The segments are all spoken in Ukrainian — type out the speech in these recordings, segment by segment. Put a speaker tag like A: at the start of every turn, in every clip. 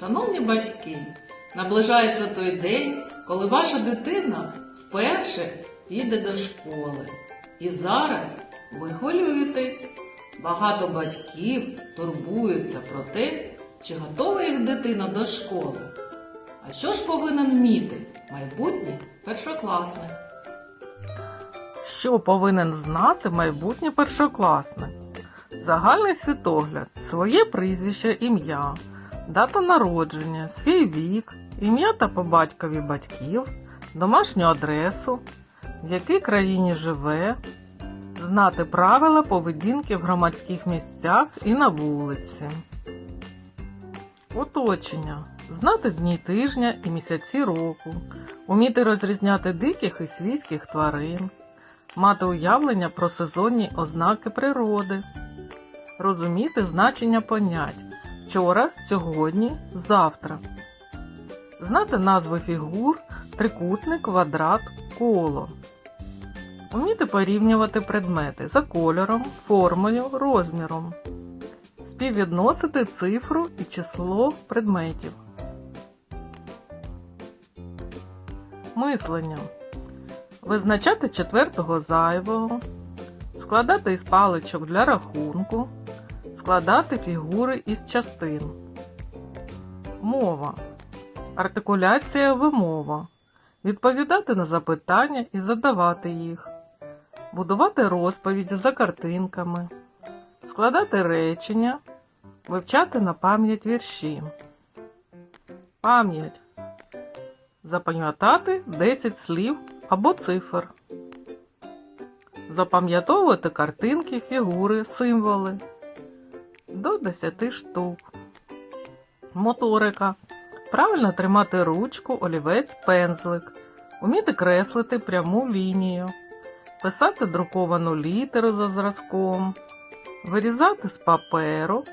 A: Шановні батьки, наближається той день, коли ваша дитина вперше піде до школи. І зараз ви хвилюєтесь. Багато батьків турбуються про те, чи готова їх дитина до школи. А що ж повинен вміти майбутній першокласник?
B: Що повинен знати майбутній першокласник? Загальний світогляд, своє прізвище, ім'я, дата народження, свій вік, ім'я та по батькові батьків, домашню адресу, в якій країні живе, знати правила поведінки в громадських місцях і на вулиці. Оточення. Знати дні тижня і місяці року, уміти розрізняти диких і свійських тварин, мати уявлення про сезонні ознаки природи, розуміти значення понять вчора, сьогодні, завтра, знати назви фігур, трикутник, квадрат, коло, уміти порівнювати предмети за кольором, формою, розміром, співвідносити цифру і число предметів. Мислення. Визначати четвертого зайвого, складати із паличок для рахунку, складати фігури із частин. Мова. Артикуляція вимова. Відповідати на запитання і задавати їх. Будувати розповіді за картинками. Складати речення. Вивчати на пам'ять вірші. Пам'ять. Запам'ятати 10 слів або цифр. Запам'ятовувати картинки, фігури, символи. До 10 штук. Моторика. Правильно тримати ручку, олівець, пензлик. Уміти креслити пряму лінію. Писати друковану літеру за зразком. Вирізати з паперу.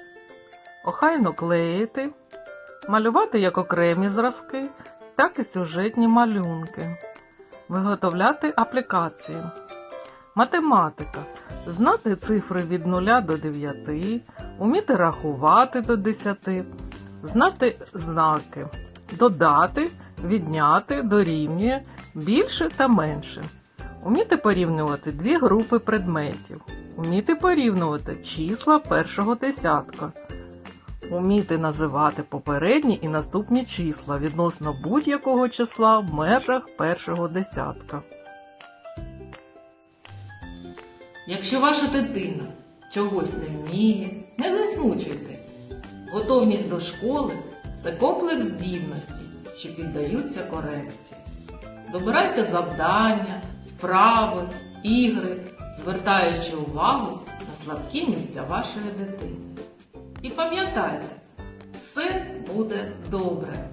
B: Охайно клеїти. Малювати як окремі зразки, так і сюжетні малюнки. Виготовляти аплікації. Математика. Знати цифри від 0 до 9, уміти рахувати до 10, знати знаки, додати, відняти, дорівнює, більше та менше. Уміти порівнювати дві групи предметів. Уміти порівнювати числа першого десятка. Уміти називати попередні і наступні числа відносно будь-якого числа в межах першого десятка.
A: Якщо ваша дитина чогось не вміє, не засмучуйтесь. Готовність до школи це комплекс здібностей, що піддаються корекції. Добирайте завдання, вправи, ігри, звертаючи увагу на слабкі місця вашої дитини. І пам'ятайте, все буде добре.